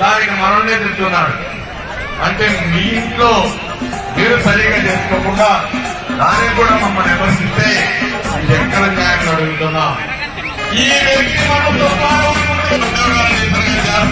దానికి మనల్నే తింటున్నాడు అంటే మీ ఇంట్లో మీరు సరిగా చేసుకోకుండా దానికి కూడా మమ్మల్ని విమర్శిస్తే ఇది ఎక్కడ న్యాయం అడుగుతున్నా? ఈ వ్యక్తి మనతో పాటు చెప్పి ఇతరులు చేస్తారని